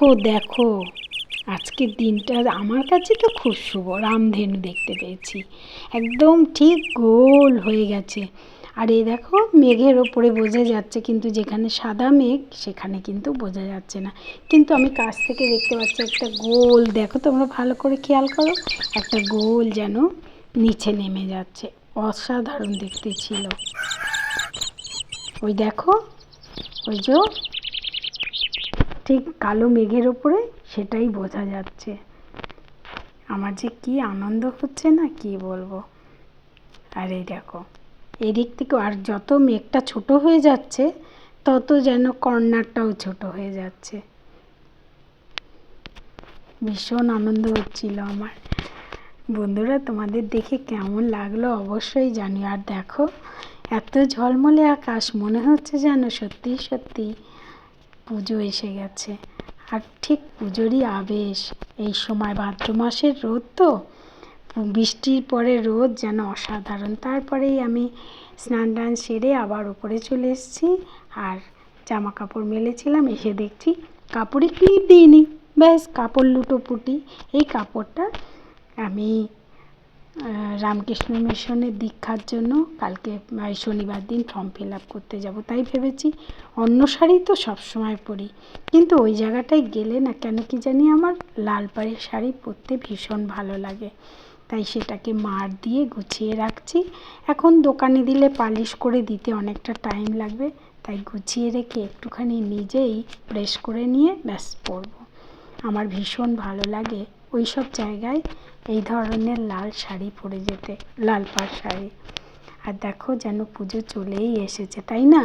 দেখো দেখো। আজকের দিনটা আমার কাছে তো খুব শুভ। রামধেনু দেখতে পেয়েছি। একদম ঠিক গোল হয়ে গেছে। আর এই দেখো, মেঘের ওপরে বোঝা যাচ্ছে কিন্তু যেখানে সাদা মেঘ, সেখানে কিন্তু বোঝা যাচ্ছে না। কিন্তু আমি কাছ থেকে দেখতে পাচ্ছি একটা গোল। দেখো তোমরা ভালো করে খেয়াল করো, একটা গোল যেন নিচে নেমে যাচ্ছে। অসাধারণ দেখতে ছিল। ওই দেখো, ওই যে ঠিক কালো মেঘের ওপরে সেটাই বোঝা যাচ্ছে। আমার যে কি আনন্দ হচ্ছে না কি বলব? আর এই দেখো, এদিক থেকে আর যত মেঘটা ছোট হয়ে যাচ্ছে, তত যেন কর্নারটাও ছোট হয়ে যাচ্ছে। ভীষণ আনন্দ হচ্ছিল আমার। বন্ধুরা, তোমাদের দেখে কেমন লাগল অবশ্যই জানি আর দেখো, এত ঝলমলে আকাশ, মনে হচ্ছে যেন সত্যি সত্যি পুজো এসে গেছে। আর ঠিক পুজোরই আবেশ। এই সময় ভাদ্র মাসের রোদ তো। বৃষ্টির পরে রোদ যেন অসাধারণ। তারপরেই আমি স্নান টান সেরে আবার উপরে চলে এসেছি। আর জামা কাপড় মেলেছিলাম, এসে দেখছি কাপড়ে ক্লিপ দিইনি। ব্যাস, কাপড় লুটোপুটি। এই কাপড়টা আমি রামকৃষ্ণ মিশনের দীক্ষার জন্য কালকে শনিবার দিন ফর্ম ফিল আপ করতে যাব। তাই ভেবেছি অন্য শাড়ি তো সবসময় পরি। কিন্তু ওই জায়গাটায় গেলে না কেন কি জানি আমার লাল পাড়ের শাড়ি পরতে ভীষণ ভালো লাগে। তাই সেটাকে মার দিয়ে গুছিয়ে রাখছি। এখন দোকানে দিলে পালিশ করে দিতে অনেকটা টাইম লাগবে। তাই গুছিয়ে রেখে একটুখানি নিজেই প্রেস করে নিয়ে ব্যাস পরবো। আমার ভীষণ ভালো লাগে ওই সব জায়গায় এই ধরনের লাল শাড়ি পরে যেতে, লাল পাড় শাড়ি। আর দেখো যেন পুজো চলেই এসেছে, তাই না?